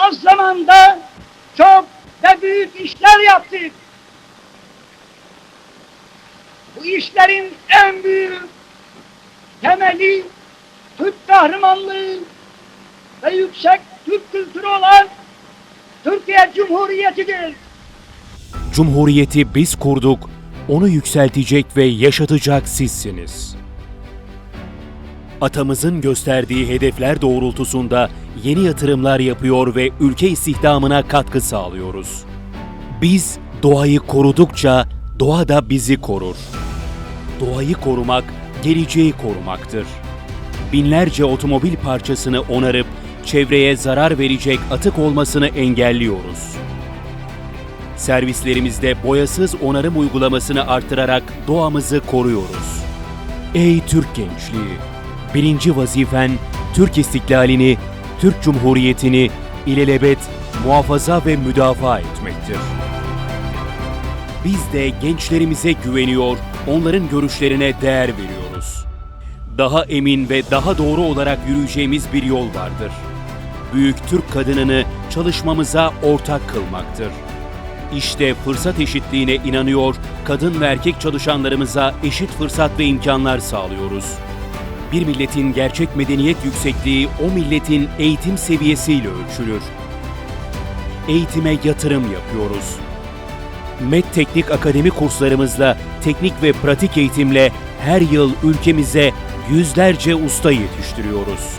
az zamanda çok ve büyük işler yaptık. Bu işlerin en büyük temeli Türk kahramanlığı ve yüksek Türk kültürü olan Türkiye Cumhuriyeti'dir. Cumhuriyeti biz kurduk, onu yükseltecek ve yaşatacak sizsiniz. Atamızın gösterdiği hedefler doğrultusunda yeni yatırımlar yapıyor ve ülke istihdamına katkı sağlıyoruz. Biz doğayı korudukça doğa da bizi korur. Doğayı korumak, geleceği korumaktır. Binlerce otomobil parçasını onarıp çevreye zarar verecek atık olmasını engelliyoruz. Servislerimizde boyasız onarım uygulamasını artırarak doğamızı koruyoruz. Ey Türk gençliği! Birinci vazifen Türk istiklalini, Türk Cumhuriyeti'ni ilelebet muhafaza ve müdafaa etmektir. Biz de gençlerimize güveniyor, onların görüşlerine değer veriyoruz. Daha emin ve daha doğru olarak yürüyeceğimiz bir yol vardır. Büyük Türk kadınını çalışmamıza ortak kılmaktır. İşte fırsat eşitliğine inanıyor, kadın ve erkek çalışanlarımıza eşit fırsat ve imkanlar sağlıyoruz. Bir milletin gerçek medeniyet yüksekliği o milletin eğitim seviyesiyle ölçülür. Eğitime yatırım yapıyoruz. MED Teknik Akademi kurslarımızla teknik ve pratik eğitimle her yıl ülkemize yüzlerce usta yetiştiriyoruz.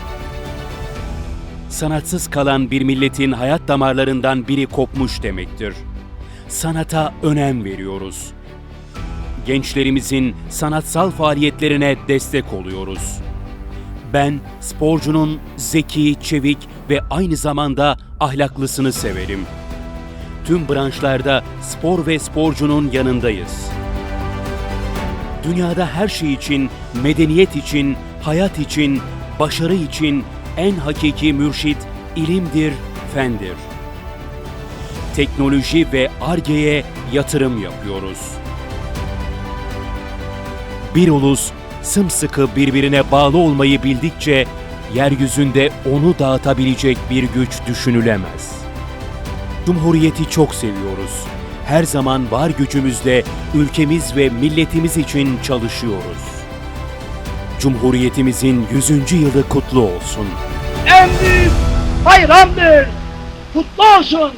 Sanatsız kalan bir milletin hayat damarlarından biri kopmuş demektir. Sanata önem veriyoruz. Gençlerimizin sanatsal faaliyetlerine destek oluyoruz. Ben sporcunun zeki, çevik ve aynı zamanda ahlaklısını severim. Tüm branşlarda spor ve sporcunun yanındayız. Dünyada her şey için, medeniyet için, hayat için, başarı için en hakiki mürşit ilimdir, fendir. Teknoloji ve Arge'ye yatırım yapıyoruz. Bir ulus sımsıkı birbirine bağlı olmayı bildikçe yeryüzünde onu dağıtabilecek bir güç düşünülemez. Cumhuriyeti çok seviyoruz. Her zaman var gücümüzle ülkemiz ve milletimiz için çalışıyoruz. Cumhuriyetimizin 100. yılı kutlu olsun. En büyük bayramdır. Kutlu olsun.